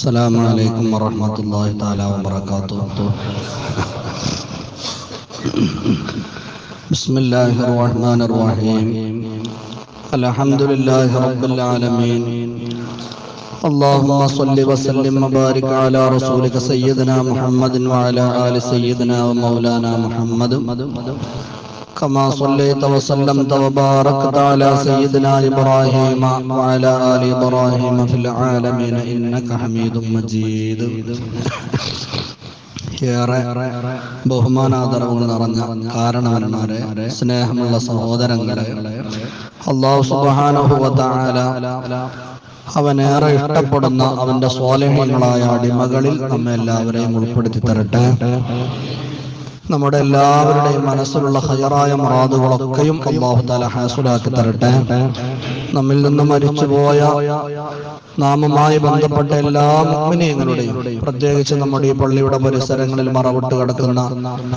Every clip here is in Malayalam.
السلام عليكم ورحمة الله تعالى وبركاته بسم الله الرحمن الرحيم الحمد لله رب العالمين اللهم صل وسلم وبارك على رسولك سيدنا محمد وعلى آل سيدنا ومولانا محمد كما صليت وسلمت وباركت على سيدنا إبراهيم وعلى آل إبراهيم في العالمين إنك حميد مجيد ഏറെ ബഹുമാനാദരവുകൾ നിറഞ്ഞ കാരണവന്മാരെ സ്നേഹമുള്ള സഹോദരങ്ങളെ അള്ളാഹു സുബാനുഭവത്താല അവനേറെ ഇഷ്ടപ്പെടുന്ന അവന്റെ സ്വാലഹ്യങ്ങളായ അടിമകളിൽ നമ്മെ എല്ലാവരെയും ഉൾപ്പെടുത്തി തരട്ടെ നമ്മുടെ എല്ലാവരുടെയും മനസ്സിലുള്ള ഹയറായ മറാദുകളൊക്കെയും അള്ളാഹു താല ഹാസുലാക്കി തരട്ടെ. നമ്മിൽ നിന്ന് മരിച്ചുപോയ നാമുമായി ബന്ധപ്പെട്ട എല്ലാ മുഗ്മിനിയങ്ങളുടെയും പ്രത്യേകിച്ച് നമ്മുടെ ഈ പള്ളിയുടെ പരിസരങ്ങളിൽ മറവിട്ട് കിടക്കുന്ന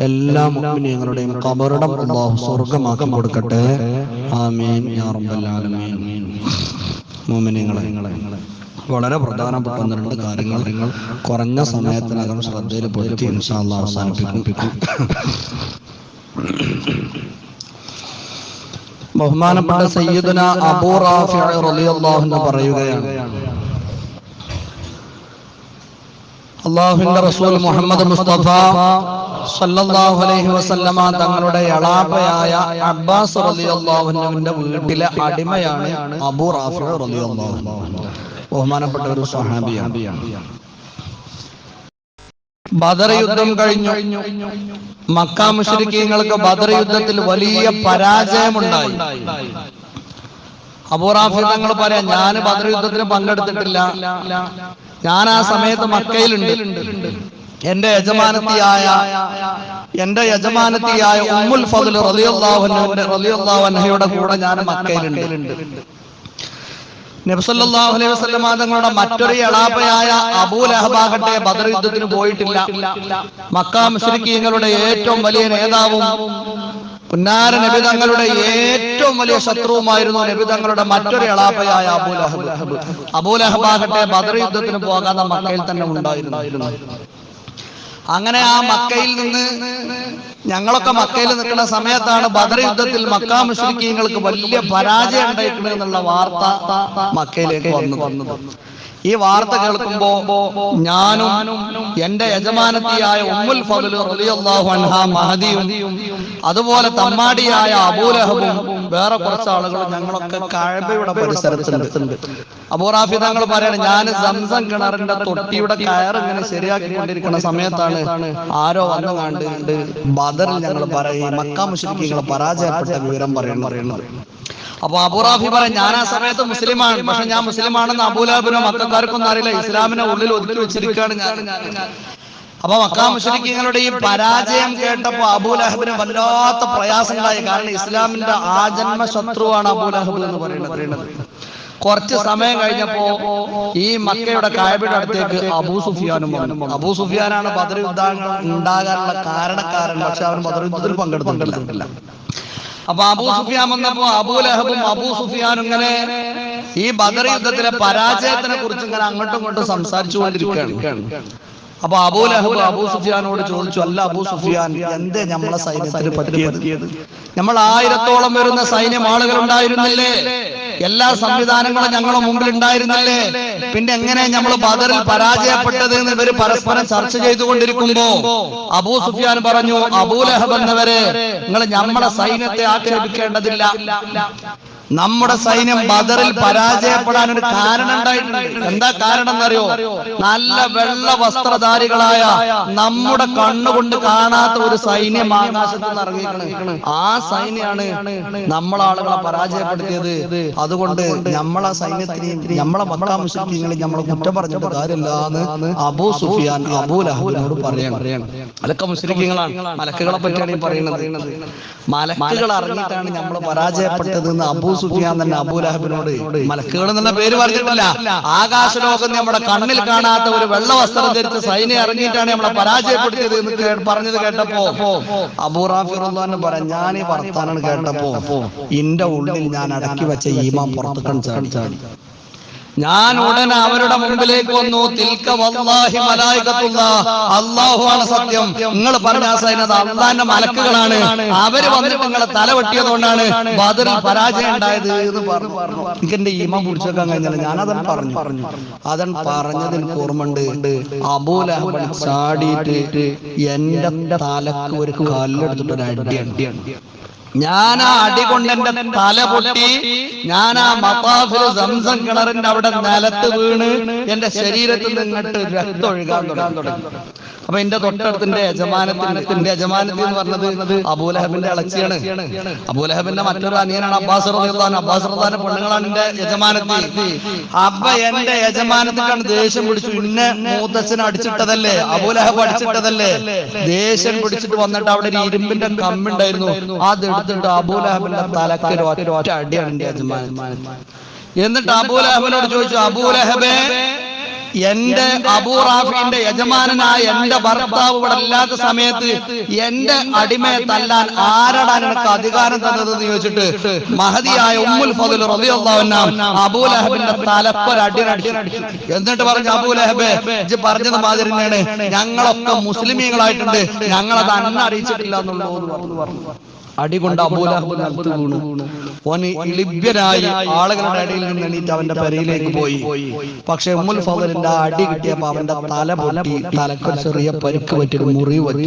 എല്ലാ മുഗ്മിനിയങ്ങളുടെയും കബറിടം അള്ളാഹു സ്വർഗമാക്കി കൊടുക്കട്ടെ. ആമീൻ. മുഅ്മിനീങ്ങളെ വളരെ പ്രധാനപ്പെട്ട രണ്ട് കാര്യങ്ങൾ നിങ്ങൾ കുറഞ്ഞ സമയത്തിനകം ശ്രദ്ധയിൽപ്പെടുത്തി ഇൻഷാല്ല അവസാനിപ്പിക്കും. ബഹുമാനപ്പെട്ട സയ്യിദുന അബൂ റാഫി റളിയല്ലാഹു പറയുകയാണ്. അള്ളാഹുവിന്റെ റസൂൽ മുഹമ്മദ് മുസ്തഫ സല്ലല്ലാഹു അലൈഹി വസല്ലമ തങ്ങളുടെ എളാപ്പയായ അബ്ബാസ് റളിയല്ലാഹു അൻഹുവിന്റെ വീട്ടിലെ അടിമയാണ് അബൂ റാഫി റളിയല്ലാഹു അൻഹു. ബഹുമാനപ്പെട്ട ഒരു സ്വഹാബിയാണ്. ബദർ യുദ്ധം കഴിഞ്ഞു. മക്ക മുശ്രിക്കീങ്ങൾക്ക് ബദർ യുദ്ധത്തിൽ വലിയ പരാജയമുണ്ടായി. അബൂറാഫി തങ്ങൾ പറയാം ഞാൻ ബദർ യുദ്ധത്തിന് പങ്കെടുത്തിട്ടില്ല. ഞാൻ ആ സമയത്ത് മക്കയിലുണ്ട്. എന്റെ യജമാനത്തിയായ എന്റെ യജമാനത്തിയായ ഉമ്മുൽ ഫതിൽ അൻഹയുടെ റളിയല്ലാഹു അൻഹയുടെ കൂടെ ഞാൻ മക്കയിലുണ്ട്. നബ്സല്ലാഹു അലൈഹി വസല്ലമ തങ്ങളുടെ മറ്റൊരു എളാപ്പയായ അബൂലഹബാകട്ടെ ബദർ യുദ്ധത്തിന് പോയിട്ടില്ല. മക്ക മുശ്രിക്കീങ്ങളുടെ ഏറ്റവും വലിയ നേതാവും പുന്നാര നബി തങ്ങളുടെ ഏറ്റവും വലിയ ശത്രുവുമായിരുന്നു നബി തങ്ങളുടെ മറ്റൊരു എളാപ്പയായ അബൂലഹബ് അബൂലഹബാകട്ടെ ബദർ യുദ്ധത്തിന് പോകാതെ മക്കയിൽ തന്നെ ഉണ്ടായിരുന്നു. അങ്ങനെ ആ മക്കയിൽ നിന്ന് ഞങ്ങളൊക്കെ മക്കയിൽ നിൽക്കുന്ന സമയത്താണ് ബദർ യുദ്ധത്തിൽ മക്ക മുസ്ലിക്കീങ്ങൾക്ക് വലിയ പരാജയം ഉണ്ടായിട്ടുണ്ട് എന്നുള്ള വാർത്ത മക്കയിലേക്ക് വന്നു വന്നത്. ഈ വാർത്ത കേൾക്കുമ്പോ ഞാനും എന്റെ യജമാനത്തിയായ ഉമ്മുൽ ഫضل റളിയല്ലാഹു മഹദിയും അതുപോലെ തമ്മാടിയായ അബൂലഹബും വേറെ കുറച്ച് ആളുകൾ ഞങ്ങളൊക്കെ കഴബയുടെ പരിസരത്തുണ്ട്. അബൂറാഫി തങ്ങൾ പറയണം ഞാൻ സംസം കിണറിന്റെ തൊട്ടിയുടെ കയർ ശരിയാക്കി കൊണ്ടിരിക്കുന്ന സമയത്താണ് ആരോ വന്നു കണ്ട് ബദറിൽ ഞങ്ങൾ പറയും മക്ക മുസ്ലിക്കുകളെ പരാജയപ്പെട്ട വിവരം പറയുന്നത് അപ്പൊ അബുറാഫി പറയും ഞാൻ ആ സമയത്ത് മുസ്ലിമാണ് പക്ഷെ ഞാൻ മുസ്ലിമാണെന്ന് അബൂലാബിനോ മക്കാർക്കൊന്നും അറിയില്ല. ഇസ്ലാമിനെ ഉള്ളിൽ ഒതുക്കി വെച്ചിരിക്കുകയാണ് ഞാൻ. അപ്പൊ മക്കാ മുസ്ലിങ്ങളുടെ ഈ പരാജയം കേട്ടപ്പോ അബൂലഹബിന് വല്ലാത്ത പ്രയാസങ്ങളായി. കാരണം ഇസ്ലാമിന്റെ ആജന്മ ശത്രുവാണ് അബൂലഹബ് എന്ന് പറയുന്നത്. കുറച്ച് സമയം കഴിഞ്ഞപ്പോ ഈ മക്കയുടെ കായബിയുടെ അടുത്തേക്ക് അബൂ സുഫിയാനും വന്നു. അബൂ സുഫിയാനാണ് ബദർ യുദ്ധങ്ങൾ ഉണ്ടാകാനുള്ള കാരണക്കാരൻ. പക്ഷെ അവൻ ബദർ യുദ്ധത്തിൽ പങ്കെടുത്തിട്ടില്ല. അപ്പൊ അബൂ സുഫിയാൻ വന്നപ്പോ അബൂ ലഹബും അബൂ സുഫിയാനും ഇങ്ങനെ ഈ ബദർ യുദ്ധത്തിലെ പരാജയത്തിനെ കുറിച്ച് ഇങ്ങനെ അങ്ങോട്ടും ഇങ്ങോട്ടും സംസാരിച്ചു കൊണ്ടിരിക്കുകയാണ് അപ്പൊ അബൂ ലഹബ് അബൂ സുഫിയാനോട് ചോദിച്ചു അല്ല അബൂ സുഫിയാൻ എന്തേ നമ്മളെ സൈന്യത്തിന് പറ്റിയത്? നമ്മൾ ആയിരത്തോളം വരുന്ന സൈന്യം ആളുകൾ ഉണ്ടായിരുന്നില്ലേ എല്ലാ സംവിധാനങ്ങളും ഞങ്ങളുടെ മുമ്പിൽ ഉണ്ടായിരുന്നില്ലേ പിന്നെ എങ്ങനെ നമ്മൾ ബദറിൽ പരാജയപ്പെട്ടത് എന്ന് ഇവർ പരസ്പരം ചർച്ച ചെയ്തുകൊണ്ടിരിക്കുമ്പോ അബൂ സുഫിയാൻ പറഞ്ഞു അബൂലഹബ് എന്നവരെ നിങ്ങൾ നമ്മളെ സൈന്യത്തെ ആക്ഷേപിക്കേണ്ടതില്ല. നമ്മുടെ സൈന്യം ബദറിൽ പരാജയപ്പെടാൻ ഒരു കാരണം ഉണ്ടായിട്ടുണ്ട്. എന്താ കാരണം എന്നറിയോ? നല്ല വെള്ള വസ്ത്രധാരികളായ നമ്മുടെ കണ്ണുകൊണ്ട് കാണാത്ത ഒരു സൈന്യം ആകാശത്ത് നിന്ന് ഇറങ്ങിയിരിക്കണ്. ആ സൈന്യാണ് നമ്മളാളുകളെ പരാജയപ്പെടുത്തിയത്. അതുകൊണ്ട് നമ്മളെ സൈന്യത്തിനെയും നമ്മളെ മക്കാ മുസ്ലിങ്ങളെയും നമ്മളെ കുറ്റം പറഞ്ഞിട്ട് കാര്യമില്ലാന്ന് അബൂ സുഫിയാൻ അബൂ ലഹബിനോട് പറയണം. അതൊക്കെ മുസ്ലിങ്ങളാണ് മലക്കുകളെ പറ്റിയാണ് പറയുന്നത്. മലക്കുകൾ അറിഞ്ഞിട്ടാണ് നമ്മൾ പരാജയപ്പെട്ടത് എന്ന് അബൂ സുഫിയാൻ തന്നെ അബൂലഹബിനോട് മലക്കുകൾ എന്ന പേര് പറഞ്ഞിട്ടില്ല. ആകാശലോകം നമ്മുടെ കണ്ണിൽ കാണാത്ത ഒരു വെള്ള വസ്ത്രം ധരിച്ച സൈന്യം ഇറങ്ങിയിട്ടാണ് നമ്മളെ പരാജയപ്പെടുത്തിയത് എന്ന് പറഞ്ഞത് കേട്ടപ്പോ അബൂറാഫിറുല്ലാന്ന് പറയാം ഞാൻ ഈ വർത്താനം കേട്ടപ്പോ ഇന്റെ ഉള്ളിൽ ഞാൻ അടക്കി വെച്ച ഈമാൻ പുറത്തു ചാടി. ഞാൻ ഉടനെ അവരുടെ മുമ്പിലേക്ക് വന്നു. തിൽക്ക വല്ലാഹി മലായികത്തുള്ള അള്ളാഹു ആണ് സത്യം. നിങ്ങൾ പറഞ്ഞ അള്ളാന്റെ മലക്കുകളാണ്. അവർ വന്നിട്ട് നിങ്ങളെ തല വെട്ടിയതുകൊണ്ടാണ് ബദറിൽ പരാജയം ഉണ്ടായത് എന്ന് പറഞ്ഞു. എനിക്ക് എന്റെ ഈമ പിടിച്ചേക്കാൻ കഴിഞ്ഞില്ല. ഞാനതൻ പറഞ്ഞു. പറഞ്ഞു. അതൻ പറഞ്ഞതിന് എനിക്ക് ഓർമ്മയുണ്ട്. അബൂലഹബൻ ചാടിയിട്ട് എന്റെ തലക്ക് ഒരു കല്ലെടുത്തിട്ട് ഒരു അടി അടിയാണ്. ഞാൻ ആ അടി കൊണ്ട് എന്റെ തല പൊട്ടി. ഞാൻ ആ മത്താഫിൽ സംസം കിണറിന്റെ അവിടെ നിലത്ത് വീണ് എന്റെ ശരീരത്തിൽ നിന്നിട്ട് രക്തം ഒഴുകാൻ തുടങ്ങി. അപ്പൊ എന്റെ തൊട്ടടുത്തിന്റെ യജമാനത്തിന്റെ യജമാനത്തി എന്ന് പറഞ്ഞത് അബൂലഹബിന്റെ ഇളച്ചിയാണ് അബൂലഹബിന്റെ മറ്റൊരു അനിയനാണ് അബ്ബാസ് റളിയല്ലാഹു അബ്ബാസ് റളിയല്ലാഹുവിന്റെ പെണ്ണുങ്ങളാണ് എന്റെ യജമാനത്തി. അപ്പൊ എന്റെ യജമാനത്തിനാണ് ദേഷ്യം പിടിച്ചു ഇന്നെ മൂത്തച്ഛൻ അടിച്ചിട്ടതല്ലേ? അബൂലഹബ് അടിച്ചിട്ടതല്ലേ? ദേഷ്യം പിടിച്ചിട്ട് വന്നിട്ട് അവിടെ ഒരു ഇരുമ്പിന്റെ കമ്മുണ്ടായിരുന്നു. അത് എടുത്തിട്ട് അബൂലഹബിന്റെ തലക്ക് ഒരു ഒറ്റ ഒറ്റ അടിയാണ് എന്റെ യജമാനൻ എന്നിട്ട് അബൂലഹബിനോട് ചോദിച്ചു അബൂലഹബേ എന്റെ അബൂ അബൂറാഫിന്റെ യജമാനനായ എന്റെ ഭർത്താവ് ഇവിടെ ഇല്ലാത്ത സമയത്ത് എന്റെ അടിമയെ തല്ലാൻ ആരടാൻ എനിക്ക് അധികാരം തന്നതെന്ന് ചോദിച്ചിട്ട് മഹതിയായ ഉമ്മുൽ ഫതുൽ റളിയല്ലാഹു അൻഹ അബൂലഹബിന്റെ തലപ്പൊരടിയടിച്ചു എന്നിട്ട് പറഞ്ഞു അബൂലഹബേ ഇജ്ജ് പറഞ്ഞത് മാതിരി തന്നെയാണ്. ഞങ്ങളൊക്കെ മുസ്ലിമീങ്ങളായിട്ടുണ്ട്. ഞങ്ങളത് അന്ന് അറിയിച്ചിട്ടില്ല എന്നുള്ളത് പറഞ്ഞു. അടി കൊണ്ട് അബൂലഹബ് നിലത്ത് വീണു. ഓന് ഇളിഭ്യനായി ആളുകളുടെ ഇടയിൽ നിന്ന് എണീറ്റ് അവന്റെ പെരയിലേക്ക് പോയി. പക്ഷെ ഉമ്മുൽ ഫവലിന്റെ അടി കിട്ടിയപ്പോ അവന്റെ തല പൊട്ടി തലക്കൊരു ചെറിയ പരിക്ക് പറ്റി മുറി പറ്റി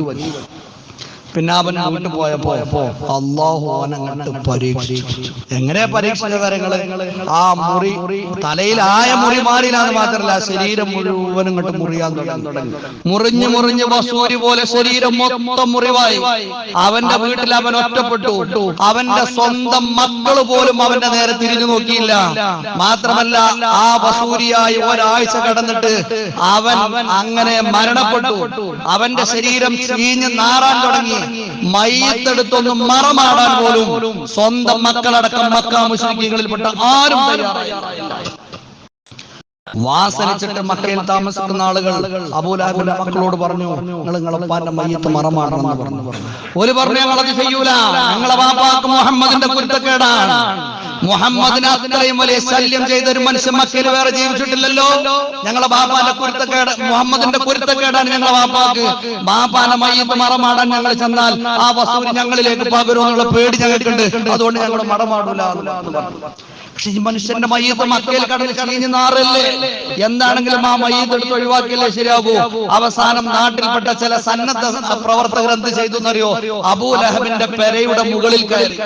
പിന്നെ അവൻ വീട്ടിൽ പോയപ്പോ അള്ളാഹു അങ്ങോട്ട് പരീക്ഷിച്ചു. എങ്ങനെ പരീക്ഷിച്ച കാര്യങ്ങൾ? ആ മുറി തലയിലായ മുറി മാറിയില്ലാന്ന് മാത്രല്ല ശരീരം മുഴുവൻ ഇങ്ങോട്ട് മുറിയാൻ തുടങ്ങി. മുറിഞ്ഞ് മുറിഞ്ഞ് വസൂരി പോലെ ശരീരം മൊത്തം മുറിവായി അവന്റെ വീട്ടിൽ അവൻ ഒറ്റപ്പെട്ടു. അവന്റെ സ്വന്തം മക്കൾ പോലും അവന്റെ നേരെ തിരിഞ്ഞു നോക്കിയില്ല. മാത്രമല്ല ആ വസൂരിയായി ഒരാഴ്ച കടന്നിട്ട് അവൻ അങ്ങനെ മരണപ്പെട്ടു. അവന്റെ ശരീരം ചീഞ്ഞ് നാറാൻ തുടങ്ങി. മയ്യത്തെടുത്തൊന്നും മറമാടാൻ പോലും സ്വന്തം മക്കളടക്കം മക്ക മുസ്ലിങ്ങളിൽപ്പെട്ട ആരും തയ്യാറായില്ല. വാസനിച്ചിട്ട് മക്കയിൽ താമസിക്കുന്ന ആളുകൾ അബൂലാബിന്റെ മക്കളോട് പറഞ്ഞു നിങ്ങൾ നിങ്ങളെ മയ്യത്ത് മറമാണെന്ന് പറഞ്ഞു. ഒരു പറഞ്ഞു ഞങ്ങളത് ചെയ്യൂല. ഞങ്ങളെ വാപ്പാക്ക് മുഹമ്മദിന്റെ കുരുത്തക്കേടാണ്. മുഹമ്മദിനെ അത്രയും വലിയ ശല്യം ചെയ്ത ഒരു മനുഷ്യൻ മക്കയിൽ വേറെ ജീവിച്ചിട്ടില്ലല്ലോ. ഞങ്ങളെ ബാപ്പാന്റെ കുരുത്തക്കേട് മുഹമ്മദിന്റെ കുരുത്തക്കേടാണ് ഞങ്ങളെ ബാപ്പാക്ക് ബാപ്പാന്റെ മയ്യത്ത് മറമാടാൻ ഞങ്ങൾ ചെന്നാൽ ആ വസ്തു ഞങ്ങളിലേക്ക് പകരുമെന്നുള്ള പേടി ഞങ്ങൾക്കുണ്ട്. അതുകൊണ്ട് ഞങ്ങൾ മറമാടൂല പക്ഷെ ഈ മനുഷ്യന്റെ മയ്യത്ത് മക്കയിൽ കടന്ന് ചീഞ്ഞ് നാറല്ലേ? എന്താണെങ്കിലും ആ മയ്യത്ത് എടുത്ത് ഒഴിവാക്കിയല്ലേ ശരിയാകൂ? അവസാനം നാട്ടിൽപ്പെട്ട ചില സന്നദ്ധ പ്രവർത്തകർ എന്ത് ചെയ്തു എന്നറിയോ? അബൂലഹബിന്റെ പെരയുടെ മുകളിൽ കയറി.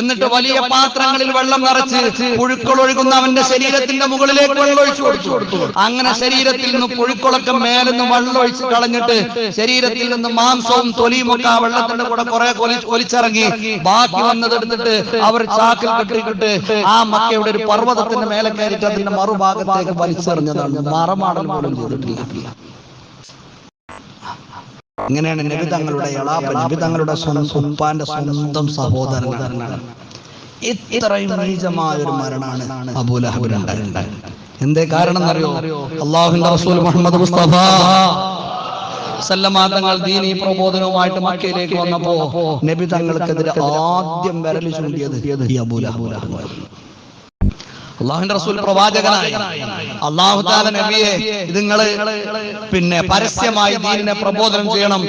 എന്നിട്ട് വലിയ പാത്രങ്ങളിൽ വെള്ളം നിറച്ച് പുഴുക്കൾ ഒഴുകുന്ന അവന്റെ ശരീരത്തിന്റെ മുകളിലേക്ക് വെള്ളം ഒഴിച്ചു കൊടുത്തു. അങ്ങനെ ശരീരത്തിൽ നിന്ന് പുഴുക്കളൊക്കെ മേലെന്ന് വെള്ളം ഒഴിച്ച് കളഞ്ഞിട്ട് ശരീരത്തിൽ നിന്ന് മാംസവും തൊലിയും ഒക്കെ ആ വെള്ളത്തിന്റെ കൂടെ കുറെ ഒലിച്ചിറങ്ങി ബാക്കി വന്നത് എടുത്തിട്ട് അവർ ചാക്കിൽ കെട്ടിക്കിട്ട് ആ മക്കയുടെ ഒരു പർവതത്തിന്റെ മേലെ കയറിയിട്ട് അതിന്റെ മറുഭാഗത്തേക്ക് വലിച്ചെറിഞ്ഞതാണ്. മറമാടൽ പോലും ചെയ്തിട്ടില്ല. ഇങ്ങനെയാണ് നബി തങ്ങളുടെ നിബിതങ്ങളുടെ നബി തങ്ങളുടെ സ്വന്തം ഉപ്പാന്റെ സ്വന്തം സഹോദരനാണ് ഇത്രയും നീചമായ ഒരു മരണമാണ് അബൂലഹബിനുണ്ടായത് എന്തേ കാരണം എന്നറിയോ? അള്ളാഹുന്റെ റസൂൽ മുഹമ്മദ് മുസ്തഫ. സല്ലമാതങ്ങൾ ദീനി പ്രബോധനവുമായിട്ട് മക്കയിലേക്ക് വന്നപ്പോ നബി തങ്ങൾക്കെതിരെ ആദ്യം വിരൽ ചൂണ്ടിയത് ഈ അള്ളാഹുന്റെ റസൂൽ പ്രവാചകനായി. അള്ളാഹു താല നബിയെ ഇത് നിങ്ങൾ പിന്നെ പരസ്യമായി ദീനിനെ പ്രബോധനം ചെയ്യണം.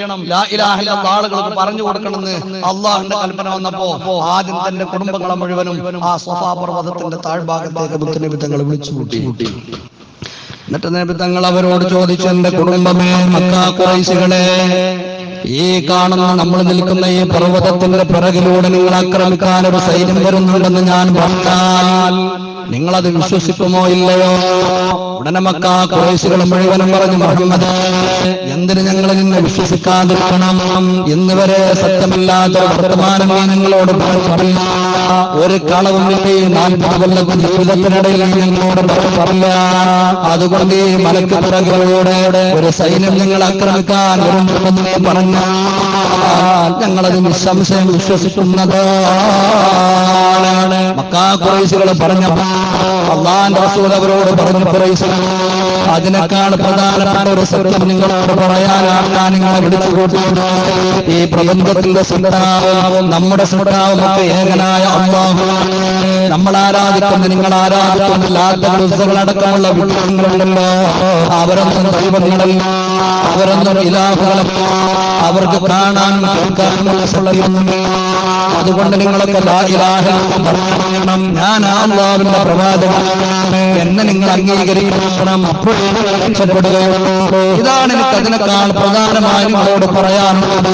ആളുകൾക്ക് പറഞ്ഞു കൊടുക്കണമെന്ന് അള്ളാഹുന്റെ കൽപ്പന വന്നപ്പോ ആദ്യം തന്റെ കുടുംബങ്ങളെ മുഴുവനും ആ സ്വഫാ പർവതത്തിന്റെ താഴ്ഭാഗത്തേക്ക് മുത്തനബി തങ്ങൾ വിളിച്ചു കൂട്ടി. എന്നിട്ട് നബി തങ്ങൾ അവരോട് ചോദിച്ചു എന്റെ കുടുംബമേ മക്കാ കുറൈശികളെ ഈ കാണുന്ന നമ്മൾ നിൽക്കുന്ന ഈ പർവതത്തിന്റെ പിറകിലൂടെ നിങ്ങൾ ആക്രമിക്കാൻ ഒരു സൈന്യം വരുന്നുണ്ടെന്ന് ഞാൻ പറഞ്ഞാൽ നിങ്ങളത് വിശ്വസിക്കുമോ ഇല്ലയോ? ഉടനെ മക്ക കുറേശികൾ മുഴുവനും പറഞ്ഞു മുഹമ്മദ് എന്തിന് ഞങ്ങൾ നിന്നെ വിശ്വസിക്കാതിരിക്കണം? ഇന്ന് വരെ സത്യമല്ലാത്ത ഒരു വർത്തമാനം നീ പറയില്ല ഒരു കളവും നാൽപ്പത് കൊല്ലത്തെ ജീവിതത്തിനിടയിൽ നിങ്ങളോട് പറയില്ല അതുകൊണ്ട് ഈ മലക്ക് പിറകിലൂടെ ഒരു സൈന്യം നിങ്ങൾ ആക്രമിക്കാൻ നീ പറഞ്ഞാൽ ഞങ്ങളത് നിസ്സംശയം വിശ്വസിക്കുന്നത് മക്കാ കുറേശികൾ പറഞ്ഞപ്പോ അള്ളാന്റെ റസൂൽ അവരോട് പറഞ്ഞു കുറേശ്ശെ അതിനേക്കാൾ പ്രധാനപ്പെട്ട ഒരു സത്യം നിങ്ങളോട് പറയാനാണ് ഞാൻ നിങ്ങളെ വിളിച്ചു കൂട്ടിയത് ഈ പ്രപഞ്ചത്തിന്റെ സുന്ദരാവ് നമ്മുടെ സുന്ദരാവും ഏകനായ നമ്മൾ ആരാധിക്കുന്ന നിങ്ങൾ ആരാധിക്കുന്ന ലാത്തകളടക്കമുള്ള വിഷയങ്ങളുണ്ടല്ലോ അവരൊന്നും ദൈവങ്ങളല്ല. അവരൊന്നും ഇലാഹുകളല്ല. അവർക്ക് കാണാൻ കേൾക്കാനുള്ള അതുകൊണ്ട് നിങ്ങളൊക്കെ ഞാൻ ആ ലാവിന്റെ പ്രവാചകൻ എന്നെ നിങ്ങൾ അംഗീകരിക്കണം. അപ്പോഴേ രക്ഷപ്പെടുകയുള്ളൂ ഇതാണ് എനിക്ക് അതിനേക്കാൾ പ്രധാനമായി നിങ്ങളോട് പറയാനുള്ളത്.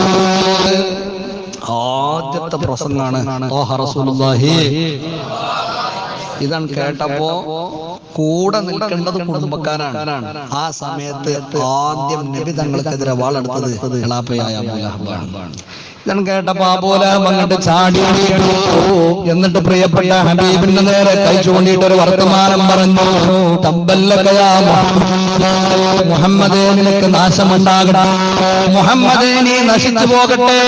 ആദ്യത്തെ പ്രസംഗമാണ് ഇതാണ് കേട്ടപ്പോ കൂടെ നിൽക്കേണ്ടത് കുടുംബക്കാരാണ്. ആ സമയത്ത് ആദ്യം നബി തങ്ങൾക്കെതിരെ വാളെടുത്തത് എളാപ്പയായ അബൂലഹബാണ്. ഇതാണ് കേട്ടപ്പോ അബൂലഹബ് അങ്ങോട്ട് ചാടി. എന്നിട്ട് പ്രിയപ്പെട്ട ഹബീബിന്റെ നേരെ കൈ ചൂണ്ടിയിട്ട് ഒരു വർത്തമാനം പറഞ്ഞു. തബ്ബല്ലകയാ മുഹമ്മദ്. നിനക്ക് നാശമുണ്ടാകട്ടെ. മുഹമ്മദേ നീ നശിച്ചു പോകട്ടെ.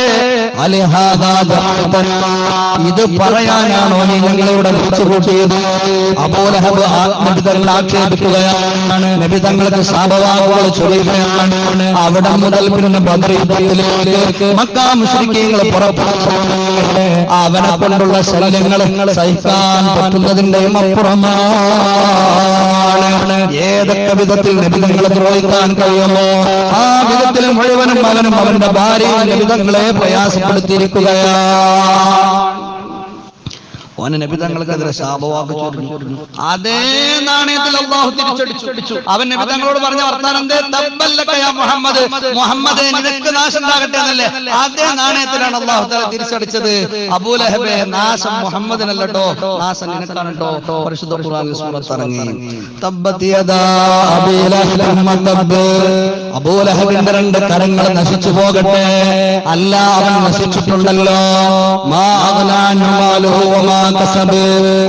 ഇത് പറയാനാണോ നീ ഞങ്ങളിവിടെ വിളിച്ചുകൂട്ടിയത് അബൂലഹബ് ആത്മനിതങ്ങൾ ആക്ഷേപിക്കുകയാണ്. നബി തങ്ങൾക്ക് ശാപവാക്കുകൾ ചൊല്ലുകയാണ്. അവിടെ മുതൽ പിന്നെ ബദരീലേക്ക് മക്കാ പുറപ്പെട്ടു അവനെ കൊണ്ടുള്ള ശല്യങ്ങൾ സഹിക്കാൻ പറ്റുന്നതിന്റെയും അപ്പുറമാണ്. ഏതൊക്കെ വിധത്തിൽ നിബിധങ്ങളെ ദ്രോഹിക്കാൻ കഴിയുമോ ആ വിധത്തിൽ മുഴുവനും അവനും അവന്റെ ഭാര്യയും നബിതങ്ങളെ പ്രയാസപ്പെടുത്തിയിരിക്കുകയാണ്. ഓന് നബിതങ്ങൾക്കെതിരെ ശാപവാക്ക് ചൊരിഞ്ഞു അതേ നാണയത്തിൽ അള്ളാഹു തിരിച്ചടിച്ചു. അവൻ നബിതങ്ങളോട് പറഞ്ഞ വർത്താനം എന്തേ? തബ്ബല്ലക യാ മുഹമ്മദ്. മുഹമ്മദ് നിനക്ക് നാശം ഉണ്ടാകട്ടെ എന്നല്ലേ. അതേ നാണയത്തിലാണ് അള്ളാഹു തല തിരിച്ചടിച്ചത്. അബൂലഹബെ നാശം മുഹമ്മദിനല്ലോ നാശം നിനക്കാണ് കേട്ടോ പരിശുദ്ധ ഖുർആനിൽ സൂറത്ത് ഇറങ്ങി. തബ്ബത് യദാ അബീ ലഹബിൻ വതബ്ബ്. അബൂലഹബിന്റെ രണ്ട് കരങ്ങൾ നശിച്ചു പോകട്ടെ. അല്ല അവൻ നശിച്ചിട്ടുണ്ടല്ലോ.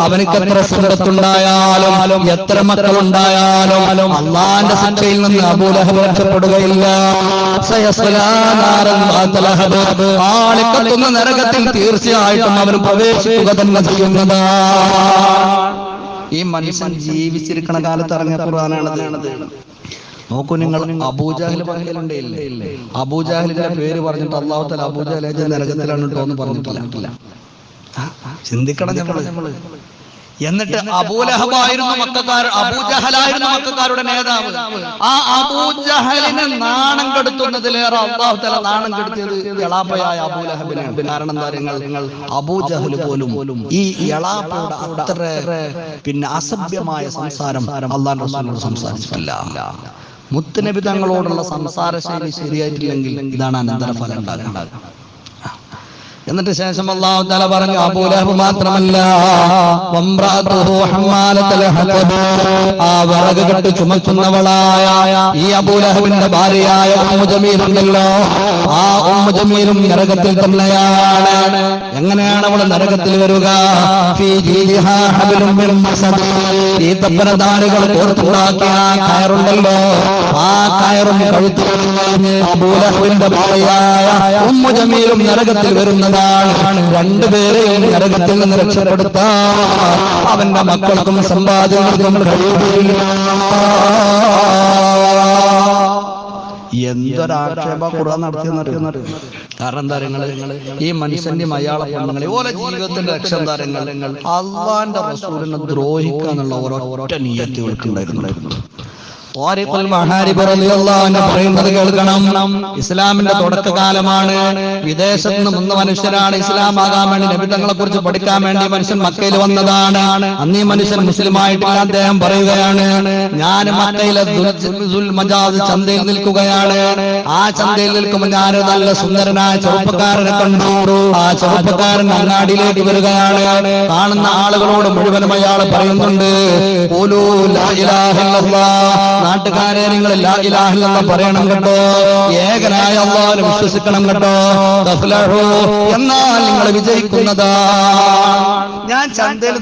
അവനിക്ക് എത്ര സമ്പത്തുണ്ടായാലും എത്ര മക്കളുണ്ടായാലും അള്ളാന്റെ ശിക്ഷയിൽ നിന്ന് അബൂലഹബ് രക്ഷപ്പെടുകയില്ല. ആളിക്കത്തുന്ന നരകത്തിൽ തീർച്ചയായിട്ടും അവൻ പ്രവേശിക്കുക തന്നെ ചെയ്യുന്നതാ. ഈ മനുഷ്യൻ ജീവിച്ചിരിക്കുന്ന കാലത്ത് ഇറങ്ങിയ ഖുർആനാണത്. നോക്കൂ നിങ്ങൾ അബൂജാഹിൽ പറഞ്ഞില്ലേ അബൂജാഹിലിന്റെ പേര് പറഞ്ഞിട്ട് അള്ളാഹുത്തല തല അബൂജാഹിലെ നരകത്തിലാണ് കേട്ടോ എന്ന് പറഞ്ഞിട്ടില്ല. ചിന്തിക്കണം നമ്മൾ എന്നിട്ട് അബൂലഹബായിരുന്നു മക്കാർ അബൂജഹലായിരുന്നു മക്കാരുടെ നേതാവ്. ആ അബൂജഹലിനെ നാണം കെടുത്തുന്നതിലേറെ അള്ളാഹു തല നാണം കെടുത്തിയത് എളാപ്പയായ അബൂലഹബിനാണ്. കാരണം എന്താ നിങ്ങൾ അബൂജഹൽ പോലും ഈ എളാപ്പയുടെ അത്ര പിന്നെ അസഭ്യമായ സംസാരം അള്ളാഹ് സംസാരിച്ചിട്ടില്ല. മുത്തുനബി തങ്ങളോടുള്ള സംസാര ശൈലി ശരിയായിട്ടില്ലെങ്കിൽ ഇതാണ് അനന്തരഫലം ഉണ്ടാകുന്നത് എന്നിട്ട് ശേഷം അള്ളാഹു തല പറഞ്ഞു അബൂലഹബ് മാത്രമല്ല. ആ വിറക് കെട്ട് ചുമക്കുന്നവളായ ഈ അബൂലഹബിന്റെ ഭാര്യയായ ഉമ്മു ജമീൽ ഉണ്ടല്ലോ ആ ഉമ്മു ജമീലും നരകത്തിൽ തന്നെയാണ് എങ്ങനെയാണ് അവൾ നരകത്തിൽ വരിക ഫീ ജീദിഹാ ഹബ്ലും മിൻ മസദ്. ഈ തപ്പനദാരുകൾ കോർത്തുണ്ടാക്കിയ കയറുണ്ടല്ലോ ആ കയറും കഴുത്തിൽ അബൂലഹബിന്റെ ഭാര്യയായ ഉമ്മു ജമീലും നരകത്തിൽ വരുന്നതാണ് രണ്ടുപേരെയും നരകത്തിൽ നിന്ന് രക്ഷപ്പെടുത്താൻ അവന്റെ മക്കൾക്കും സമ്പാദ്യങ്ങൾക്കും കഴിയുകയില്ല. എന്തൊരാക്ഷേപ ഖുർആൻ നടത്തിയെന്നറിയുന്നത് കാരണം താരങ്ങൾ ഈ മനുഷ്യന്റെ മലയാള പെണ്ണുങ്ങളെ ഓരോ ജീവിതത്തിന്റെ രക്ഷന്താരങ്ങൾ അള്ളാന്റെ റസൂലിനെ ദ്രോഹിക്കാന്നുള്ള ഓരോ മഹാരിബ് റളിയല്ലാഹു അൻഹു പറയുന്നത് കേൾക്കണം. ഇസ്ലാമിന്റെ തുടക്കകാലമാണ്. വിദേശത്ത് നിന്ന് മുന്ന മനുഷ്യരാണ് ഇസ്ലാം ആകാൻ വേണ്ടി നബിതങ്ങളെ കുറിച്ച് പഠിക്കാൻ വേണ്ടി മനുഷ്യൻ മക്കയിൽ വന്നതാണ്. അന്ന് ഈ മനുഷ്യൻ മുസ്ലിമായിട്ടില്ല അദ്ദേഹം പറയുകയാണ് ഞാൻ മക്കയിലെ മജാദ് ചന്തയിൽ നിൽക്കുകയാണ്. ആ ചന്തയിൽ നിൽക്കുമ്പോൾ ഞാൻ നല്ല സുന്ദരനായ ചെറുപ്പക്കാരനെ കണ്ടു. ആ ചെറുപ്പക്കാരൻ അങ്ങാടിയിലേക്ക് വരികയാണ്. കാണുന്ന ആളുകളോട് മുഴുവനും അയാൾ പറയുന്നുണ്ട്. "ഖൂലൂ ലാ ഇലാഹ ഇല്ലല്ലാഹ്." നാട്ടുകാരെ നിങ്ങൾ പറയണം കേട്ടോ. ഏകനായ അള്ളാഹുവിനെ വിശ്വസിക്കണം കേട്ടോ. എന്നാൽ നിങ്ങൾ വിജയിക്കുന്നതാ. ഞാൻ ചന്തയിൽ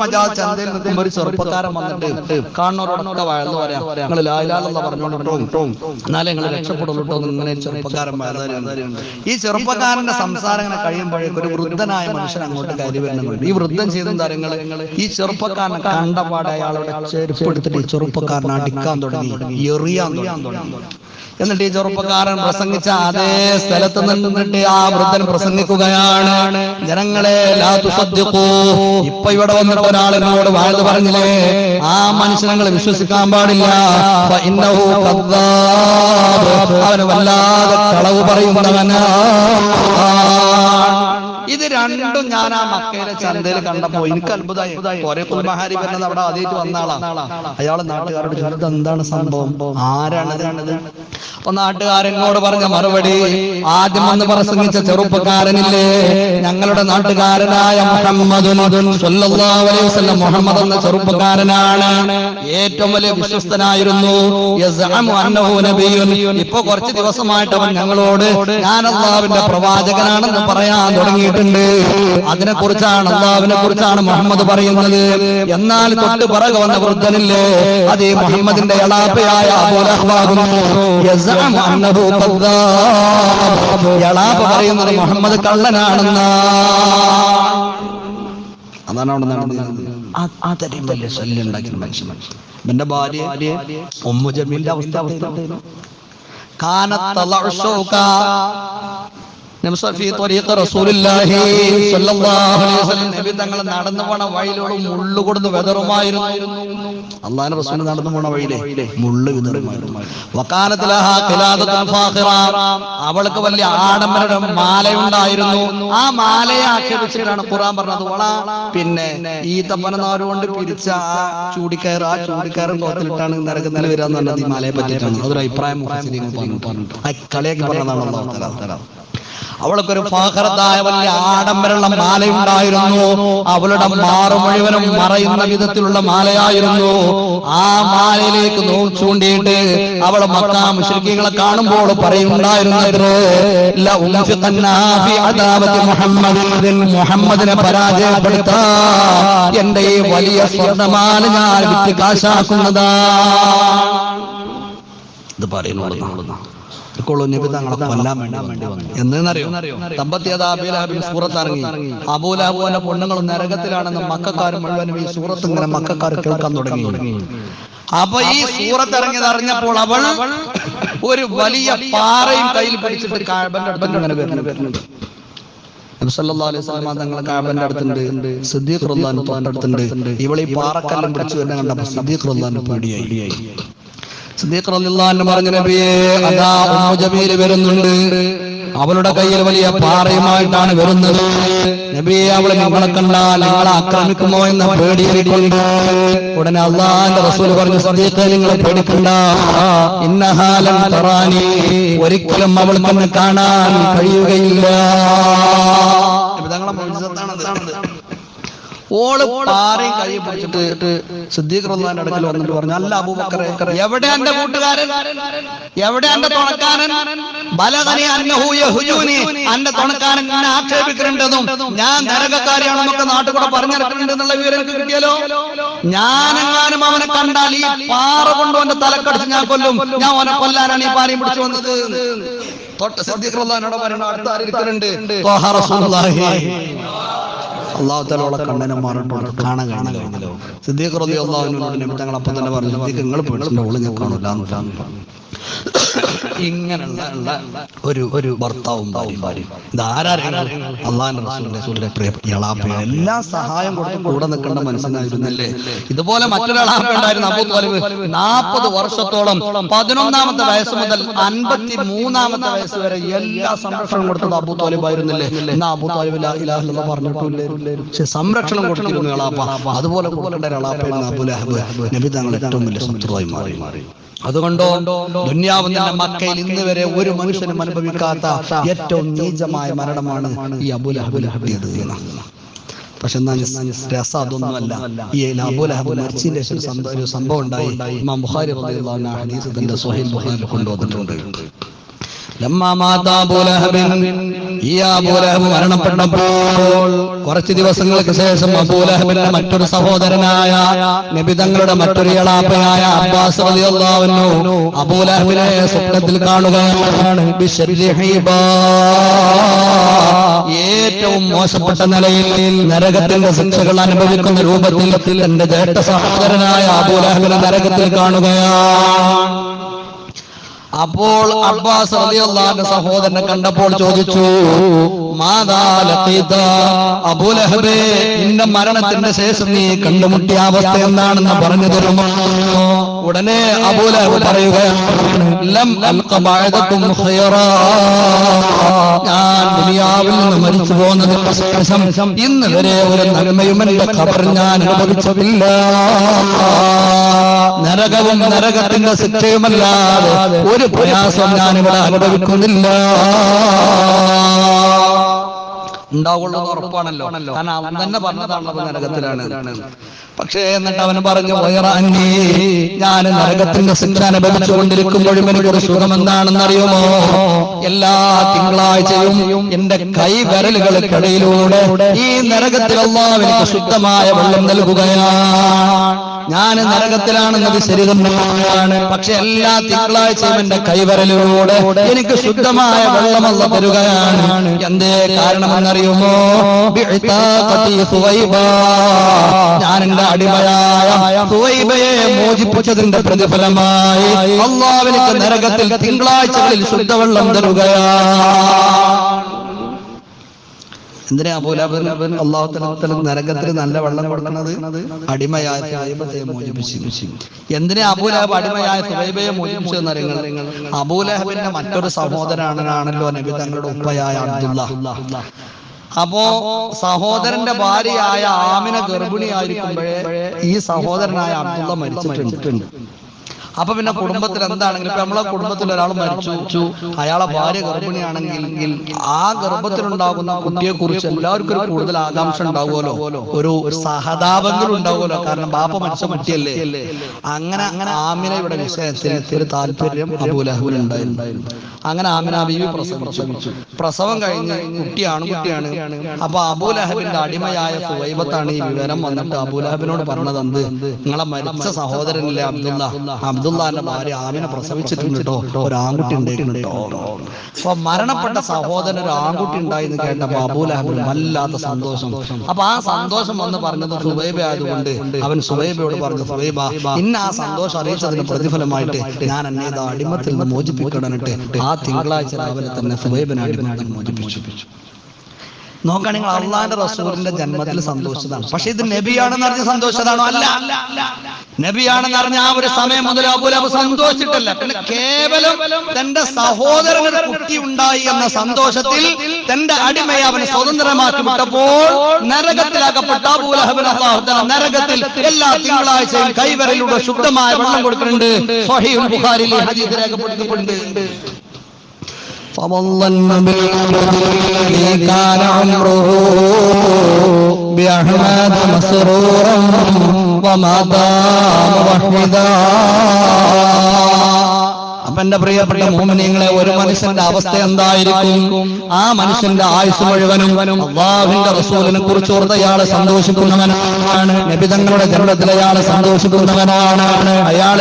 മജാ ചന്തയിൽ നിൽക്കുമ്പോൾ ഒരു ചെറുപ്പക്കാരൻ വന്നിട്ട് കാണുന്നവരോടൊക്കെ വഴന്ന് പറയാം നിങ്ങൾ ലായിലാലെന്ന് പറഞ്ഞോണ്ടോ എന്നാലേ നിങ്ങൾ രക്ഷപ്പെടുള്ളൂ കേട്ടോ. ഇങ്ങനെ ചെറുപ്പക്കാരൻ ഈ ചെറുപ്പക്കാരന്റെ സംസാരം ഇങ്ങനെ കഴിയുമ്പോഴേക്കും ഒരു വൃദ്ധനായ മനുഷ്യൻ അങ്ങോട്ട് കയറി വരുന്നുണ്ട്. ഈ വൃദ്ധൻ ചെയ്ത തരങ്ങൾ ഈ ചെറുപ്പക്കാരനെ കണ്ടപാടെ അയാളുടെ ചെരുപ്പെടുത്തിട്ട് ചെറുപ്പക്കാരനെ അടിക്കാൻ തുടങ്ങി. എറിയാൻ തുടങ്ങി. എന്നിട്ട് ഈ ചെറുപ്പക്കാരൻ പ്രസംഗിച്ച അതേ സ്ഥലത്ത് നിന്നിട്ട് ആ വൃദ്ധൻ പ്രസംഗിക്കുകയാണ്. ജനങ്ങളെ. ഇപ്പൊ ഇവിടെ വന്നിട്ട് ഒരാൾ എന്നോട് വാഴ്ന്നു പറഞ്ഞില്ലേ? ആ മനുഷ്യനങ്ങൾ വിശ്വസിക്കാൻ പാടില്ല. അവന് വല്ലാതെ കളവ് പറയുന്നവനാണ് ഇത് രണ്ടും ഞാൻ ആ മക്കയിലെ ചന്തയിൽ കണ്ടപ്പോ എനിക്ക് അത്ഭുതമായി. കുറെ കുൽമഹാരി വരുന്നത് അവിടെ ആദ്യമായിട്ട് വന്ന ആളാണ് അയാൾ നാട്ടുകാരോട് ചോദിച്ചത് എന്താണ് സംഭവം? ആരാണ് ഇത്?" അപ്പൊ നാട്ടുകാരനോട് പറഞ്ഞ മറുപടി ആദ്യം വന്ന് പ്രസംഗിച്ച ചെറുപ്പക്കാരനില്ലേ? ഞങ്ങളുടെ നാട്ടുകാരനായ മുഹമ്മദ് മുഹമ്മദ് എന്ന ചെറുപ്പക്കാരനാണ്. ഏറ്റവും വലിയ വിശ്വസ്തനായിരുന്നു. ഇപ്പൊ കുറച്ച് ദിവസമായിട്ട് അവൻ ഞങ്ങളോട് ഞാൻ അള്ളാവിന്റെ പ്രവാചകനാണെന്ന് പറയാൻ തുടങ്ങിയിട്ടുണ്ട് അതിനെ കുറിച്ചാണ് അള്ളാവിനെ കുറിച്ചാണ് മുഹമ്മദ് പറയുന്നത്. എന്നാൽ തൊട്ട് പിറകെ വന്ന വൃദ്ധനില്ലേ അത് മുഹമ്മദിന്റെ എളാപ്പയായ. എളാപ്പ പറയുന്നത് മുഹമ്മദ് കള്ളനാണെന്ന. അതാണ് മനുഷ്യൻ. ഭാര്യ അവസ്ഥ അവസ്ഥ തങ്ങൾ നടന്നു പോണ വഴിയിലൂടെ മുള്ളു കൊടുന്ന് വെതറുമായിരുന്നു. അള്ളാഹുവിന്റെ റസൂൽ നടന്നു പോണ വഴിയിലെ മുള്ളു അവൾക്ക് വലിയ ആഡംബര മാലയുണ്ടായിരുന്നു. ആ മാലയെ ആക്ഷേപിച്ചിട്ടാണ് ഖുർആൻ പറഞ്ഞത് വള പിന്നെ ഈ കൊണ്ട് പിരിച്ച ആ ചൂടിക്കയർ ആ ചൂടിക്കയറും കോത്തിലിട്ടാണ് നരക നില വരാന്ന് പറഞ്ഞത് ഈ മാലയെ പറ്റിയിട്ടാണ്. അതൊരു അഭിപ്രായം പറഞ്ഞിട്ടുണ്ട് കളിയാക്കി പറഞ്ഞതാണ് അല്ലാഹു ഒരു ഫാഹറത്തായ വലിയ ആഡംബരമുള്ള മാലയുണ്ടായിരുന്നു. അവളുടെ മാറു മുഴുവനും മറയുന്ന വിധത്തിലുള്ള മാലയായിരുന്നു. ആ മാലയിലേക്ക് നോ ചൂണ്ടിയിട്ട് അവൾ മക്കാ മുശ്രിക്കുകളെ കാണുമ്പോൾ പറയുണ്ടായിരുന്നത്രേ "ല ഫി അദാവത്തി മുഹമ്മദിൻ മുഹമ്മദിനെ പരാജയപ്പെടുത്താ എന്റെ ഈ വലിയ സ്വർണമാല ഞാൻ വിറ്റ് കാശാക്കുന്നതാ. ഇത് പറയുന്നു നബി തങ്ങളെ കൊല്ലാൻ വേണ്ടി വന്നു. എന്നറിയോ പൊണ്ണുങ്ങൾ നരകത്തിലാണെന്ന് മക്കാർ മുഴുവനും ഈ സൂറത്ത് ഇങ്ങനെ മക്കാർ കേൾക്കാൻ തുടങ്ങി. അപ്പൊ ഈ സൂറത്ത് ഇറങ്ങിയത് അറിഞ്ഞപ്പോൾ അവൾ ഒരു വലിയ പാറയും കയ്യിൽ പിടിച്ചിട്ട് അടുത്ത് ഇങ്ങനെ വരുന്നുണ്ട്. തങ്ങളെ കാബന്റെ അടുത്തുണ്ട്. സിദ്ദീഖ് തൊട്ടടുത്തുണ്ട്. ഈ പാറക്കല്ലും പിടിച്ചു വരുന്ന കണ്ടപ്പോ സിദ്ദീഖ് പേടിയായി. റളിയല്ലാഹു പറഞ്ഞു അതാ ഉമ്മു ജമീൽ വരുന്നുണ്ട്. അവളുടെ കയ്യിൽ വലിയ പാറയുമായിട്ടാണ് വരുന്നത്. നബിയെ അവളെ നിങ്ങളെ കണ്ടാൽ നിങ്ങളെ ആക്രമിക്കുമോ എന്ന പേടിയിട്ടുണ്ട് ഉടനെ അള്ളാന്റെ റസൂൽ പറഞ്ഞു സദ്യത്തെ നിങ്ങൾ പേടിക്കണ്ട. ഇന്നഹാലം തറാനി. ഒരിക്കലും അവൾക്ക് എന്നെ കാണാൻ കഴിയുകയില്ല. തങ്ങളെ ഓൾ പാറയും കൈ പിടിച്ചിട്ട് സിദ്ദീഖ് റളിയല്ലാഹുവിന്റെ അടുക്കൽ വന്നിട്ട് പറഞ്ഞു അല്ല അബൂബക്കറെ എവിടെ എന്റെ കൂട്ടുകാരൻ? എവിടെ എന്റെ തുണക്കാരൻ? ബലഗനി അന്നഹു യഹ്ജൂനി എന്റെ തുണക്കാരൻ ഞാൻ ആക്ഷേപിക്കുന്നുണ്ടെന്നും ഞാൻ നരകക്കാരിയാണെന്നൊക്കെ നാട്ടിൽ കൂടെ പറഞ്ഞിറക്കുന്നുണ്ട് എന്നുള്ള വിവരം എനിക്ക് കിട്ടിയാലോ ഞാനെങ്ങാനും അവനെ കണ്ടാൽ ഈ പാറ കൊണ്ട് അവന്റെ തലക്കടിച്ച് ഞാൻ കൊല്ലും. ഞാൻ അവനെ കൊല്ലാനാണ് ഈ പാറയും പിടിച്ചു വന്നത്. തൊട്ട് സിദ്ദീഖ് റളിയല്ലാഹുവിനോട് പറയുന്ന അടുത്ത ആരിക്കുന്നുണ്ട് അള്ളാഹു തലോളെ കണ്ണനെ മാറിട്ടുണ്ട് കാണാൻ കഴിഞ്ഞല്ലോ. സിദ്ദീഖ് റബി അള്ളാഹുവിനോട് നബി തങ്ങൾ അപ്പം തന്നെ പറഞ്ഞു സിദ്ദീഖ് നിങ്ങൾ പേടിച്ചിട്ട് ഓൾ ഞാൻ കാണില്ല ഇങ്ങനെയുള്ള ഒരു ഒരു ഭർത്താവും ഭാര്യയും എല്ലാ സഹായം കൊടുത്ത് കൂടെ നിൽക്കേണ്ട മനസ്സിലായിരുന്നല്ലേ ഇതുപോലെ മറ്റൊരാളാണ്ടായിരുന്നു നാപ്പത് വർഷത്തോളം പതിനൊന്നാമത്തെ വയസ്സ് മുതൽ അൻപത്തി മൂന്നാമത്തെ വയസ്സ് വരെ എല്ലാ സംരക്ഷണം കൊടുത്തത് അബൂ താലിബ് ആയിരുന്നില്ലേ? എന്നാ താലിബ് പക്ഷെ സംരക്ഷണം കൊടുത്തിരുന്നു അതുപോലെ തങ്ങൾ ഏറ്റവും വലിയ മാറി മാറി. അതുകൊണ്ടോ ദുന്യാവിന്റെ മക്കയിൽ ഇന്ന് വരെ ഒരു മനുഷ്യനും അനുഭവിക്കാത്ത ഏറ്റവും നീചമായ മരണമാണ് ഈ അബുലഹബുലഹബിയത് പക്ഷെ രസ അതൊന്നുമല്ല. ഈ അബൂലഹബ് മരിച്ചതിന്റെ ശേഷം ഒരു സംഭവം- ഉണ്ടായി. ഇമാം ബുഖാരി ഹദീസ് തന്റെ സ്വഹീഹ് ബുഖാരിയിൽ കൊണ്ടുവന്നിട്ടുണ്ട്. മരണപ്പെട്ടപ്പോൾ കുറച്ച് ദിവസങ്ങൾക്ക് ശേഷം അബൂലഹബിന്റെ മറ്റൊരു സഹോദരനായ നബി തങ്ങളുടെ മറ്റൊരു ഇളാപ്പയായ അബ്ബാസ് അബൂലഹബിനെ സ്വപ്നത്തിൽ കാണുകയാണ്. ഏറ്റവും മോശപ്പെട്ട നിലയിൽ നരകത്തിന്റെ ശിക്ഷകൾ അനുഭവിക്കുന്ന രൂപത്തിൽ എന്റെ ജേഷ്ഠ സഹോദരനായ അബൂലഹബിനെ നരകത്തിൽ കാണുകയാണ്. അപ്പോൾ അബ്ബാസ് റളിയല്ലാഹുവിന്റെ സഹോദരനെ കണ്ടപ്പോൾ ചോദിച്ചു അബൂലഹബേ നിന്റെ മരണത്തിന്റെ ശേഷം നീ കണ്ടുമുട്ടിയ അവസ്ഥ എന്താണെന്ന് പറഞ്ഞു തരുമോ ഉടനെ അബൂലഹബ് പറയുകയാണ് ഞാൻ ദുനിയാവിൽ നിന്ന് മരിച്ചു പോകുന്നതിന് ശേഷം ഇന്ന് വരെ ഒരു നന്മയും എന്റെ ഖബർ ഞാൻ അനുഭവിച്ചിട്ടില്ല. നരകവും നരകത്തിന്റെ ശിക്ഷയുമല്ലാതെ ഒരു പ്രയാസം ഞാൻ ഇവിടെ അനുഭവിക്കുന്നില്ല. ഉണ്ടാവുള്ളൂ എന്ന് ഉറപ്പാണല്ലോ. കാരണം അവൻ തന്നെ പറഞ്ഞതാണല്ലോ. നരകത്തിലാണ്. പക്ഷേ എന്നിട്ട് അവൻ പറഞ്ഞു ഞാൻ നരകത്തിന്റെ ശിക്ഷ അനുഭവിച്ചു കൊണ്ടിരിക്കുമ്പോഴും എനിക്കൊരു സുഖം എന്താണെന്ന് അറിയുമോ എല്ലാ തിങ്കളാഴ്ചയും എന്റെ കൈ വിരലുകൾക്കിടയിലൂടെ ഈ നരകത്തിലെല്ലാം എനിക്ക് ശുദ്ധമായ വെള്ളം നൽകുകയാണ്. ഞാൻ നരകത്തിലാണെന്നത് ശരി തന്നെയാണ് പക്ഷെ എല്ലാ തിങ്കളാഴ്ചയും എന്റെ കൈവരലിലൂടെ എനിക്ക് ശുദ്ധമായ വെള്ളമല്ല തരുകയാണ്. എന്തേ കാരണമെന്നറിയുമോ. ഞാൻ എന്റെ അടിമയായ സുവൈബയെ മോചിപ്പിച്ചതിന്റെ പ്രതിഫലമായി അള്ളാഹ് എനിക്ക് നരകത്തിൽ തിങ്കളാഴ്ചകളിൽ ശുദ്ധവെള്ളം തരുകയാണ്. എന്തിനാ അബൂലഹബ് അള്ളാഹുത്തല നരകത്തിൽ നല്ല വെള്ളം കൊടുക്കുന്നത്? അടിമയായ സുഹൈബത്തെ മോചിപ്പിച്ചു എന്തിനാ അബൂലഹബ് അടിമയായ സുഹൈബയെ മോചിപ്പിച്ചെന്ന് അറിയുങ്ങൾ അബൂലഹബിന്റെ മറ്റൊരു സഹോദരനാണല്ലോ നബി തങ്ങളുടെ ഉപ്പയായ അബ്ദുള്ള. അപ്പോ സഹോദരന്റെ ഭാര്യയായ ആമിന ഗർഭിണിയായിരിക്കുമ്പോഴേ ഈ സഹോദരനായ അബ്ദുള്ള മരിച്ചിട്ടുണ്ട്. അപ്പൊ പിന്നെ കുടുംബത്തിൽ എന്താണെങ്കിലും ഇപ്പൊ നമ്മളെ കുടുംബത്തിൽ ഒരാൾ മരിച്ചു അയാളെ ഭാര്യ ഗർഭിണിയാണെങ്കിൽ ആ ഗർഭത്തിലുണ്ടാകുന്ന കുട്ടിയെ കുറിച്ച് എല്ലാവർക്കും ഒരു കൂടുതൽ ആകാംക്ഷ ഉണ്ടാവുമല്ലോ. ഒരു സഹതാപങ്ങൾ ഉണ്ടാവുമല്ലോ. കാരണം ബാപ്പ മരിച്ച കുട്ടിയല്ലേ. അങ്ങനെ അങ്ങനെ ആമിനയുടെ വിഷയത്തിൽ ഒരു താല്പര്യം അബൂലഹബിന് ഉണ്ടായിരുന്നു അങ്ങനെ ആമിന ബീവി പ്രസവിച്ചു പ്രസവം കഴിഞ്ഞ് കുട്ടിയാണ് കുട്ടിയാണ് അപ്പൊ അബൂലഹബിന്റെ അടിമയായ സുവൈബത്താണ് ഈ വിവരം വന്നിട്ട് അബൂലഹബിനോട് പറഞ്ഞത് എന്ത്? നിങ്ങളെ മരിച്ച സഹോദരനില്ലേ അബ്ദുള്ള? അബ്ദുള്ളാന്റെ ഭാര്യ ആമിനെ പ്രസവിച്ചിട്ടുണ്ട് കേട്ടോ. ഒരു ആൺകുട്ടി ഉണ്ടായിട്ടുണ്ട് കേട്ടോ. അപ്പൊ മരണപ്പെട്ട സഹോദരൻ ഒരു ആൺകുട്ടി ഉണ്ടായി എന്ന് കേട്ടപ്പോ അബൂലഹബിന് വല്ലാത്ത സന്തോഷം. അപ്പൊ ആ സന്തോഷം വന്ന് പറഞ്ഞത് സുബൈബ ആയതുകൊണ്ട് അവൻ സുബൈബയോട് പറഞ്ഞു സുബൈബ ഇന്ന ആ സന്തോഷം അറിയിച്ചതിന് പ്രതിഫലമായിട്ട് ഞാൻ എന്നെ അടിമത്തിൽ നിന്ന് മോചിപ്പിക്കണനിട്ട് ആ തിങ്കളാഴ്ച രാവിലെ തന്നെ സുബൈബിനെ അടിമത്തിൽ മോചിപ്പിച്ചു. നോക്കാൻ നിങ്ങൾ അള്ളാന്റെ റസൂലിന്റെ ജന്മത്തിൽ സന്തോഷിച്ചതാണ്. പക്ഷെ ഇത് നബിയാണെന്ന് അറിഞ്ഞ് സന്തോഷിച്ചതാണോ? അല്ല. നബിയാണെന്ന് അറിഞ്ഞ ആ ഒരു സമയം മുതൽ അബുലബ് സന്തോഷിച്ചിട്ടല്ല. പിന്നെ കേവലം തന്റെ സഹോദരനൊരു കുട്ടി ഉണ്ടായി എന്ന സന്തോഷത്തിൽ തന്റെ അടിമയെ അവന് സ്വതന്ത്രമാക്കി വിട്ടപ്പോൾ നരകത്തിലാക്കപ്പെട്ട നരകത്തിൽ എല്ലാ തിങ്കളാഴ്ചയും കൈവരയിലൂടെ ശുദ്ധമായ വെള്ളം കൊടുക്കുന്നുണ്ട്. ബുഖാരിയിൽ ഹദീസ് فظل النبي الذي كان عمره بأحمد مسرورا وما دام وحدا അപ്പൊ എന്റെ പ്രിയപ്പെട്ട മോമിനിയങ്ങളെ ഒരു മനുഷ്യന്റെ അവസ്ഥ എന്തായിരിക്കും? ആ മനുഷ്യന്റെ ആയുസ് മുഴുവനും അള്ളാഹുവിന്റെ റസൂലിനെ കുറിച്ച് ഓർത്ത് അയാളെ സന്തോഷിക്കുന്നവനാണ്. നബിതങ്ങളുടെ ജനത്തിൽ അയാളെ സന്തോഷിക്കുന്നവനാണ്. അയാൾ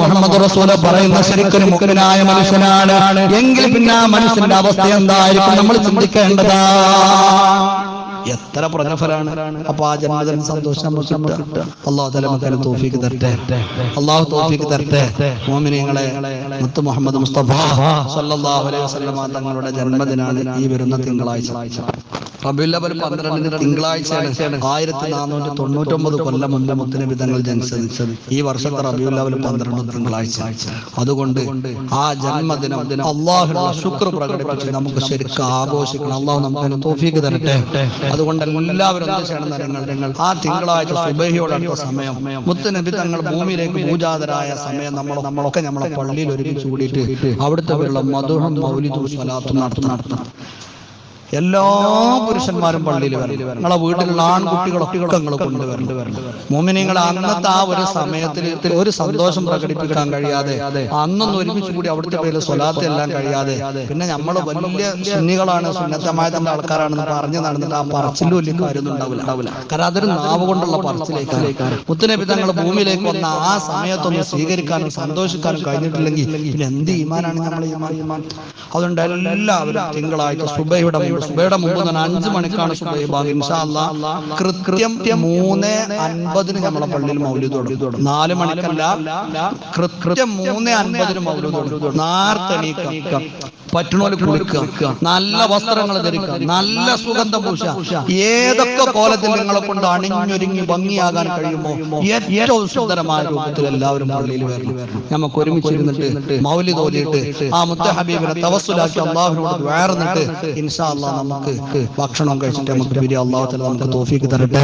മുഹമ്മദ് റസൂൽ പറയുന്ന ശരിക്കൊരു മുഖനായ മനുഷ്യനാണ്. എങ്കിൽ പിന്നെ ആ മനുഷ്യന്റെ അവസ്ഥ എന്തായിരിക്കും? നമ്മൾ ചിന്തിക്കേണ്ടതാ. എത്ര പ്രതിഫലാണ് അപ്പൊ ആ ജന്മദിന സന്തോഷം നമുക്ക് കിട്ടുക. അള്ളാഹു തല തോഫിക്ക് തരട്ടെ. അള്ളാഹു തോഫിക്ക് തരട്ടെ. മോമിനിയങ്ങളെ മുത്ത് മുഹമ്മദ് മുസ്തഫ അലൈഹി തങ്ങളുടെ ജന്മദിനാണ് ഈ വരുന്ന തിങ്കളാഴ്ച. റബിയുൽ അവൽ പന്ത്രണ്ടിന് തിങ്കളാഴ്ചയാണ് ആയിരത്തി നാനൂറ്റി തൊണ്ണൂറ്റൊമ്പത് കൊല്ലം മുമ്പ് മുത്തനബി തങ്ങൾ ജനിച്ചത്. ഈ വർഷത്തെ റബിയുൽ അവൽ പന്ത്രണ്ട് തിങ്കളാഴ്ച. അതുകൊണ്ട് ആ ജന്മദിനം അള്ളാഹുള്ള ശുക്ർ പ്രകടിപ്പിച്ച് നമുക്ക് ശരിക്കും ആഘോഷിക്കണം. അള്ളാഹു നമുക്ക് തോഫീക്ക് തരട്ടെ. അതുകൊണ്ട് എല്ലാവരും ആ തിങ്കളാഴ്ച സുബഹിയോട് അടുത്ത സമയം മുത്തനബി തങ്ങൾ ഭൂമിയിലേക്ക് പൂജാതരായ സമയം നമ്മൾ നമ്മളൊക്കെ നമ്മളെ പള്ളിയിൽ ഒരുമിച്ച് കൂടിയിട്ട് അവിടുത്തെ മധുരം മധുഹം മൗലിദും സ്വലാത്തും നടത്തും. നടത്തണം എല്ലാ പുരുഷന്മാരും പള്ളിയിൽ വരണം. നിങ്ങളെ വീട്ടിലുള്ള ആൺകുട്ടികളൊക്കെ നിങ്ങൾ കൊണ്ടുവരണം മോമിനിങ്ങളെ അന്നത്തെ ആ ഒരു സമയത്തിൽ ഒരു സന്തോഷം പ്രകടിപ്പിക്കാൻ കഴിയാതെ അന്നൊന്നും ഒരുമിച്ച് കൂടി അവിടുത്തെ പേര് സ്വലാത്ത് എല്ലാം കഴിയാതെ പിന്നെ നമ്മൾ വലിയ സുന്നികളാണ് സുന്നത്തമായതിന്റെ ആൾക്കാരാണെന്ന് പറഞ്ഞു നടന്നിട്ട് ആ പറച്ചിലും വലിയ കാര്യമൊന്നും ഉണ്ടാവില്ല. കാരണം അതൊരു നാവ് കൊണ്ടുള്ള പറച്ചിലേക്കാണ്. മുത്തനബി തങ്ങൾ ഭൂമിയിലേക്ക് വന്ന ആ സമയത്തൊന്നും സ്വീകരിക്കാനും സന്തോഷിക്കാനും കഴിഞ്ഞിട്ടില്ലെങ്കിൽ പിന്നെ എന്ത് ഈമാനാണ് നമ്മൾ അതുകൊണ്ട് എല്ലാവരും തിങ്കളാഴ്ച സുബൈയുടെ സുബൈയുടെ മുമ്പ് തന്നെ അഞ്ചു മണിക്കാണ് മൂന്ന് അൻപതിന് നമ്മളെ പള്ളിയിൽ മൗലൂദ് തുടങ്ങി നാല് മണിക്കല്ല കൃത്യം മൂന്ന് അൻപതിന് മൗലൂദ് തുടങ്ങി പറ്റണോൽ കുളിക്കുക നല്ല വസ്ത്രങ്ങൾ ധരിക്കുക. നല്ല സുഗന്ധം പൂശ. ഏതൊക്കെ കോലത്തിൽ നിങ്ങളെ കൊണ്ട് അണിഞ്ഞൊരുങ്ങി ഭംഗിയാകാൻ കഴിയുമോ? ഏറ്റവും സുന്ദരമായ രൂപത്തിൽ എല്ലാവരും പള്ളിയിൽ വരണം. നമുക്ക് ഒരുമിച്ച് ഇരുന്നിട്ട് മൗലി തോലിയിട്ട് ആ മുത്ത ഹബീബിനെ തവസ്സുലാക്കി അള്ളാഹുവിനോട് വേർന്നിട്ട് ഇൻഷാ അള്ളാഹ് നമുക്ക് ഭക്ഷണം കഴിച്ചിട്ട് നമുക്ക് പിരി അള്ളാഹു നമുക്ക് തോഫിക്ക് തരട്ടെ.